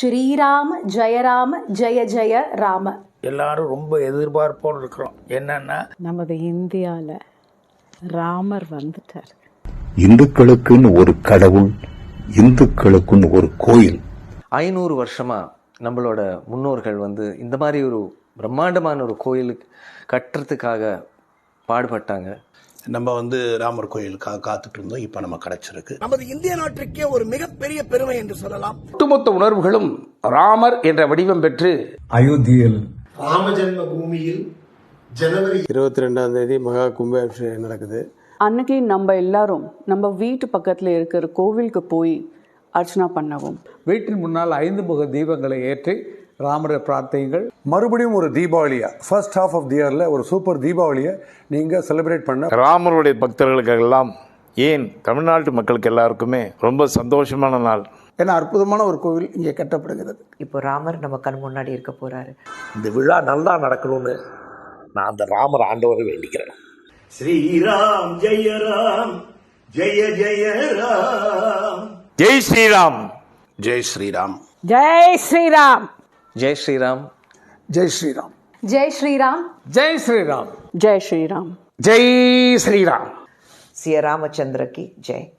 ஸ்ரீராம ஜெயராம ஜெய ஜெய ராம. எல்லாரும் ரொம்ப எதிர்பார்ப்போடு இருக்கிறோம். என்னன்னா நமது இந்தியாவில் ராமர் வந்துட்டார். இந்துக்களுக்குன்னு ஒரு கடவுள் இந்துக்களுக்குன்னு ஒரு கோயில். ஐநூறு வருஷமா நம்மளோட முன்னோர்கள் வந்து இந்த மாதிரி ஒரு பிரம்மாண்டமான ஒரு கோயிலுக்கு கட்டுறதுக்காக பாடுபட்டாங்க. நம்ம வந்து ராமர் கோயிலுக்காக காத்துட்டு இருந்தோம் இப்போ நம்ம கிடைச்சிருக்கு. நமது இந்திய நாட்டிற்கே ஒரு மிகப்பெரிய பெருமை என்று சொல்லலாம். ஒட்டுமொத்த உணர்வுகளும் ராமர் என்ற வடிவம் பெற்று அயோத்தியில் ராமஜென்ம பூமியில் ஜனவரி இருபத்தி ரெண்டாம் தேதி மகா கும்பாபிஷேகம் நடக்குது. அன்னைக்கு நம்ம எல்லாரும் நம்ம வீட்டு பக்கத்தில் இருக்கிற கோவிலுக்கு போய் அர்ச்சனா பண்ணவும். வீட்டின் முன்னால் ஐந்து முக தீபங்களை ஏற்றி ராமரை பிரார்த்தியுங்கள் மறுபடியும் ஒரு தீபாவளியா? ஃபர்ஸ்ட் ஹாஃப் ஆஃப் தி இயர்ல ஒரு சூப்பர் தீபாவளியை நீங்க செலிப்ரேட் பண்ண ராமருடைய பக்தர்களுக்கெல்லாம் ஏன் தமிழ்நாட்டு மக்களுக்கு எல்லாருக்குமே ரொம்ப சந்தோஷமான நாள்? என அற்புதமான ஒரு கோவில் இங்கே கட்டப்படுகிறது. இப்போ ராமர் நம்ம கண் முன்னாடி இருக்க போறாரு. இந்த விழா நல்லா நடக்கணும்னு நான் அந்த ராமர் ஆண்டவரை வேண்டிக்கிறேன். ஸ்ரீராம் ஜெய ராம் ஜெய ஜெய ராம். ஜெய் ஸ்ரீராம். ஜெய் ஸ்ரீராம். ஜெய் ஸ்ரீராம். जय श्री राम जय श्री राम जय श्री राम जय श्री राम जय श्री राम जय श्री राम सिया रामचंद्र की जय।